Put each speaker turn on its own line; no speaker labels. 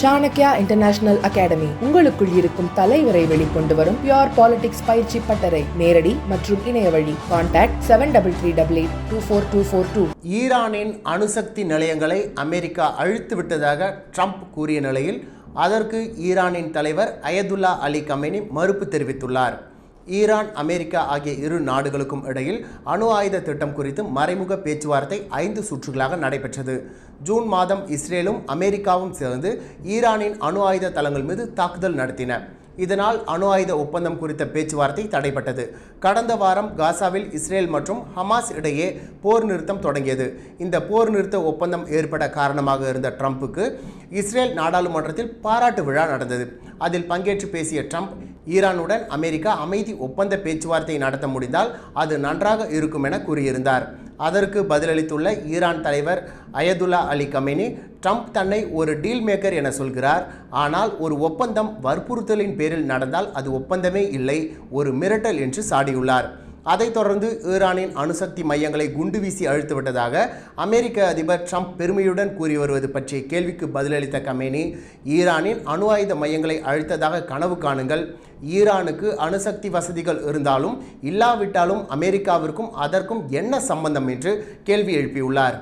Chanakya international academy உங்களுக்குள் இருக்கும் தலைவரை வெளிக்கொண்டு வரும் பியோர் பாலிடிக்ஸ் பயிற்சி பட்டறை. நேரடி மற்றும் இணைய வழி. Contact seven double three double eight two four two four two
ஈரானின் அணுசக்தி நிலையங்களை அமெரிக்கா அழித்து விட்டதாக ட்ரம்ப் கூறிய நிலையில் அதற்கு ஈரானின் தலைவர் அயதுல்லா அலி கமேனி மறுப்பு தெரிவித்துள்ளார். ஈரான் அமெரிக்கா ஆகிய இரு நாடுகளுக்கும் இடையில் அணு ஆயுத திட்டம் குறித்து மறைமுக பேச்சுவார்த்தை ஐந்து சுற்றுகளாக நடைபெற்றது. ஜூன் மாதம் இஸ்ரேலும் அமெரிக்காவும் சேர்ந்து ஈரானின் அணு ஆயுத தளங்கள் மீது தாக்குதல் நடத்தின. இதனால் அணு ஆயுத ஒப்பந்தம் குறித்த பேச்சுவார்த்தை தடைப்பட்டது கடந்த வாரம் காசாவில் இஸ்ரேல் மற்றும் ஹமாஸ் இடையே போர் நிறுத்தம் தொடங்கியது. இந்த போர் நிறுத்த ஒப்பந்தம் ஏற்பட காரணமாக இருந்த ட்ரம்ப்புக்கு இஸ்ரேல் நாடாளுமன்றத்தில் பாராட்டு விழா நடந்தது. அதில் பங்கேற்று பேசிய ட்ரம்ப் ஈரானுடன் அமெரிக்கா அமைதி ஒப்பந்த பேச்சுவார்த்தை நடத்த முடிந்தால் அது நன்றாக இருக்கும் என கூறியிருந்தார். அதற்கு பதிலளித்துள்ள ஈரான் தலைவர் அயதுல்லா அலி கமேனி ட்ரம்ப் தன்னை ஒரு டீல் மேக்கர் என சொல்கிறார். ஆனால் ஒரு ஒப்பந்தம் வற்புறுத்தலின் பேரில் நடந்தால் அது ஒப்பந்தமே இல்லை ஒரு மிரட்டல் என்று சாடியுள்ளார். அதைத் தொடர்ந்து ஈரானின் அணுசக்தி மையங்களை குண்டு வீசி அழுத்துவிட்டதாக அமெரிக்க அதிபர் ட்ரம்ப் பெருமையுடன் கூறி வருவது பற்றிய கேள்விக்கு பதிலளித்த கமேனி ஈரானின் அணு ஆயுத மையங்களை அழித்ததாக கனவு காணுங்கள். ஈரானுக்கு அணுசக்தி வசதிகள் இருந்தாலும் இல்லாவிட்டாலும் அமெரிக்காவிற்கும் அதற்கும் என்ன சம்பந்தம் என்று கேள்வி எழுப்பியுள்ளார்.